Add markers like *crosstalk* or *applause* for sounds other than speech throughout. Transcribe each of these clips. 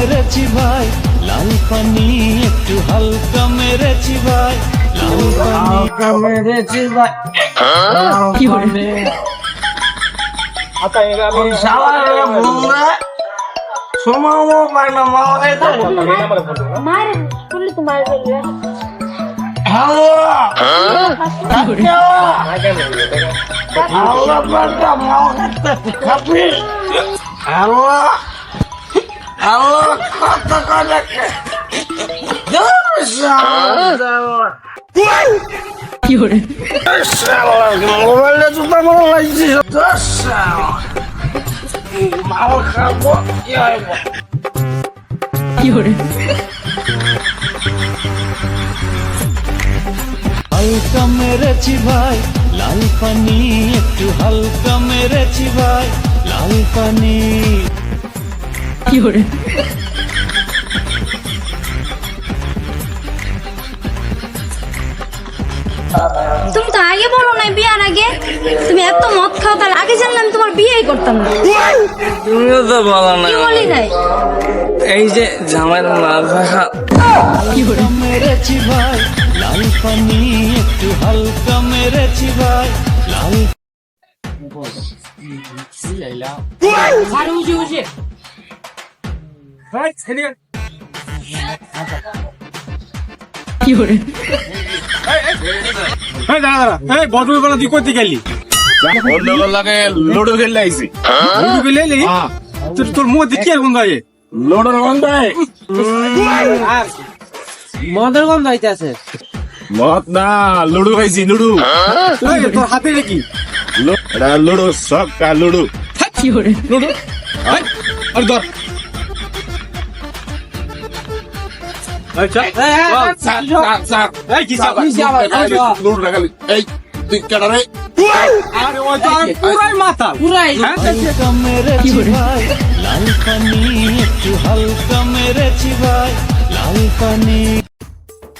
মেরেছি ভাই। লাল পানি একটু হালকা মেরেছি ভাই। লাল পানি। মেরেছি ভাই। কি hore শালারে বুমরা সমামো পাইনা মারে তো। মারে বললি তো মারে হ্যালো খাতে খাবি হ্যালো হ্যালো কত করে কি hore মোবাইলে জুতা মারা লাগছে মাও খাব কি হইব কি hore হালকা মেরেছি ভাই, লাল পানি, একটু হালকা মেরেছি ভাই, লাল পানি। কি hore তুমি তো আগে বলো না বিয়ার আগে তুমি এত মদ খাও তার আগে জানলাম তোমার বিয়েই করতাম না তুমিও তো বলো না কি বলি নাই এই যে খা কি hore মেরেছি ভাই লাল পানি একটু হালকা মেরেছি ভাই লাল কি hore এই দাঁড়া দাঁড়া। এই বদল বেলা তুই করতে গেলি। লাগে লুডো খেললে আইছি। লুডু খেলে এলি তোর তোর মুখ দেখি আর গন্ধ হয় লুডোর গন্ধায় মদের গন্ধ হইতাছে মত না লুডো খাইছি লুডো। এই, তোর হাতে এটা লুডো সবকা লুডো। কি hore আর ধর। এই তুই কেডা রে? পুরাই মাথা পুরাই। ভাই লাল পানি একটু হালকা মেরেছি ভাই লাল পানি।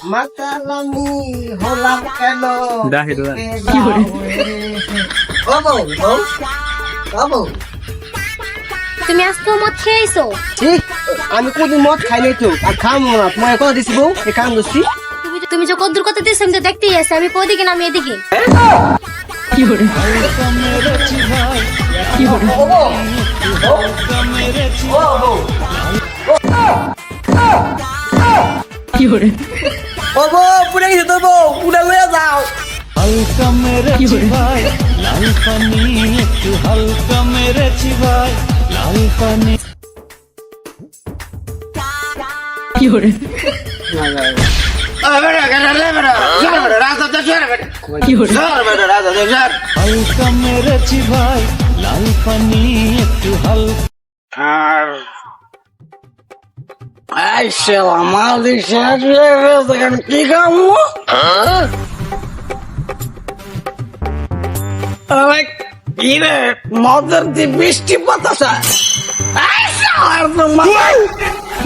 মাতালামি হলাম কেন? কি hore বাবু বাবু তুমি আজকেও মদ খেয়েছো? ঠিক আমি কোনদিন মদ খাই নাই তো। আর খাম না। তোমার কথা দিছি বউ এই কাম করছি। তুমি তুমি যে কদ্দুর কথা দিয়েছ আমি তো দেখতেই আসি আমি ওদিকে না আমি এদিকে? কি ভাই কি মেরেছি কি hore ও বউ পুরে গেছে তো বউ। পুরে লয়ে যাও। হালকা বলে? ভাই লাল পানি একটু হালকা মেরেছি ভাই। লাল পানি। আই শালা মাল দিছে আমি কি খামু আরে কি রে? মদের দি বৃষ্টি পাতাছে আই শালার তো মাল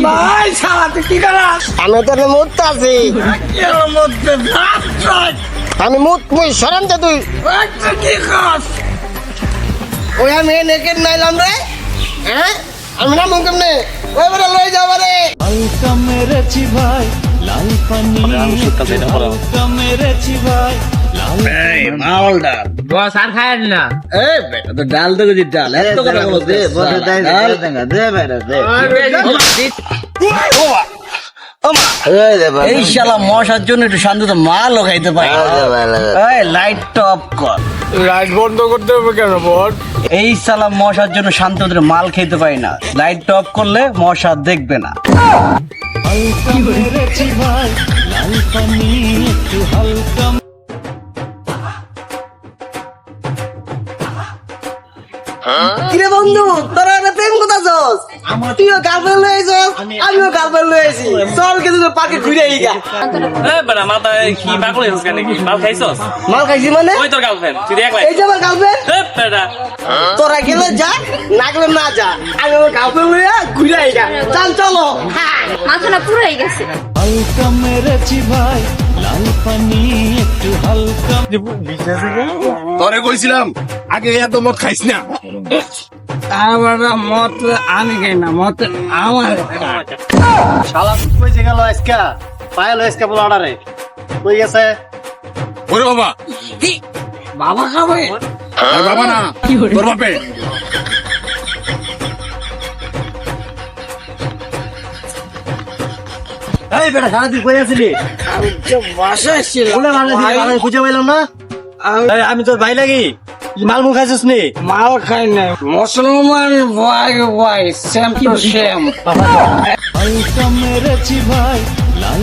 ভাই শালা তুই কি করাস? আমি তো মুত আছি। আমি মুত মুই তুই। কি ওই আমি নেকে নাইলাম রে। হ্যাঁ? আমি না মুখ কেমনে ওই বড় লই যাবা রে হালকা মেরেছি ভাই লাল পানি হালকা মেরেছি ভাই লাল বস আর খায় না। এ বেটা তো ডাল তো গজি ডাল এত কথা বলো দে ডাল এই শালা মশার জন্য একটু শান্তিতে মালও খাইতে পাই লাইট টপ কর। লাইট বন্ধ করতে হবে কেন বল? এই শালা মশার জন্য শান্তিতে মাল খেতে পাই না। লাইট টপ করলে মশা দেখবে না। হালকা কিরে বন্ধু তোরা প্রেম কথা যাস তুইও গার্লফ্রেন্ড লয়ে যাস আমিও গার্লফ্রেন্ড লয়ে আছি চল কিন্তু পার্কে ঘুরে আই গা। বেটা মাথা কি পাগল হয়েছিস কেন কি মাল খাইছস? মাল খাইছি মানে? ওই তোর গার্লফ্রেন্ড তুই একলাই এই যে আমার গার্লফ্রেন্ড বেটা তোরা গেলে যা না গেলে না যা আমি আমার গার্লফ্রেন্ড লইয়া ঘুরে আই গা। চল চলো। হ্যাঁ মাথা না পুরো হয়ে গেছে। হালকা মেরেছি ভাই লাল পানি একটু হালকা। তোরে কইছিলাম আগে এত মত খাইস না। আমরা মত আমি খাই না মত আমার। শালা কইছে গেল আজকা? পায়েল আজকা বলে অর্ডারে কই গেছে? ওরে বাবা। বাবা খাবে? আর বাবা না তোর বাপে। এই বেটা সারাদিন কই আছিলি? আমি পাইলাম না আমি তোর ভাই লাগি মাল মুখ খাইছিস নি মাল খাই না মুসলমান ভাই সেম টু সেম হালকা মেরেছি ভাই লাল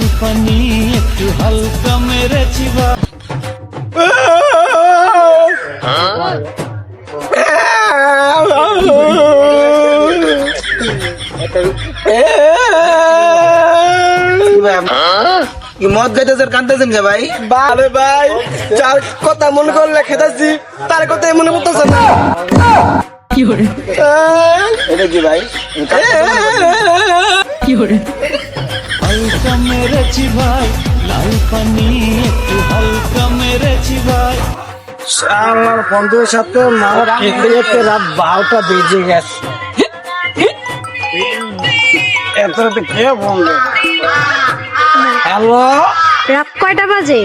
কি মদ খাইতেছেন কানতেছেন কে ভাই বারে ভাই যার কথা মনে করলে খেতাছি তার কথাই মনে করতেছে না কি hore এটা কি ভাই কি hore হালকা মেরেছি ভাই লাল পানি একটু হালকা মেরেছি ভাই আমার বন্ধুর সাথে খেতে খেতে রাত বারোটা বেজে গেছে এত রাতে কে বন্ধু হ্যালো? রাত কয়টা বাজে?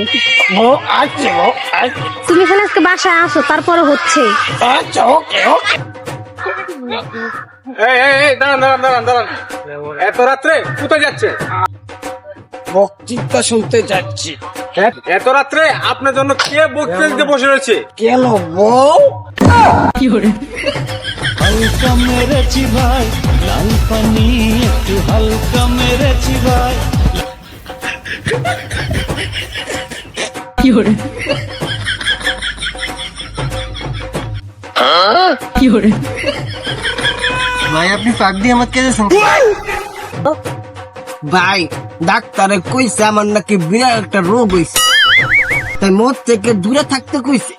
ও আচ্ছা ও আচ্ছা। তুমি এখানে আজকে বাসায় আসো তারপরে হচ্ছে। আচ্ছা ওকে ওকে। এই এই এই দাঁড়ান দাঁড়ান দাঁড়ান দাঁড়ান। এত রাত্রে কোথায় যাচ্ছে? বক্তৃতা শুনতে যাচ্ছি। এত রাত্রে আপনার জন্য কে বক্তৃতা দিতে বসে রয়েছে? কেন বউ? কি hore হালকা মেরেছি ভাই লাল পানি একটু হালকা মেরেছি ভাই। কি hore কি hore ভাই আপনি পাক দিয়ে আমার ভাই ডাক্তারে কইছে আমার নাকি বিরাট একটা রোগ হইছে। তাই মদ থেকে দূরে থাকতে কইছে।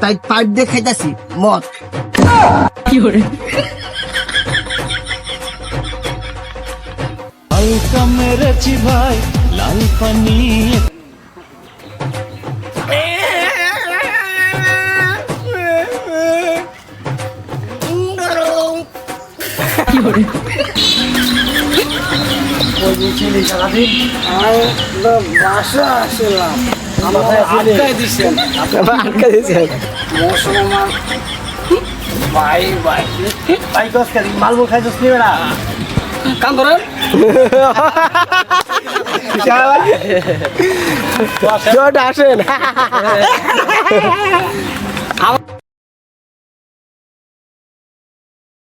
তাই পাইপ দিয়ে খাইতাছি মদ। কি hore হালকা মেরেছি ভাই লাল পানি কি hore বাসা আসলাম আটকাই দিছেন আটকা দিয়েছেন মুসলমান ভাই ভাই। ভাই, কস খালি মাল মুখ খাইছিস নি বেটা কাম ধরেন *laughs* আসেন। *laughs*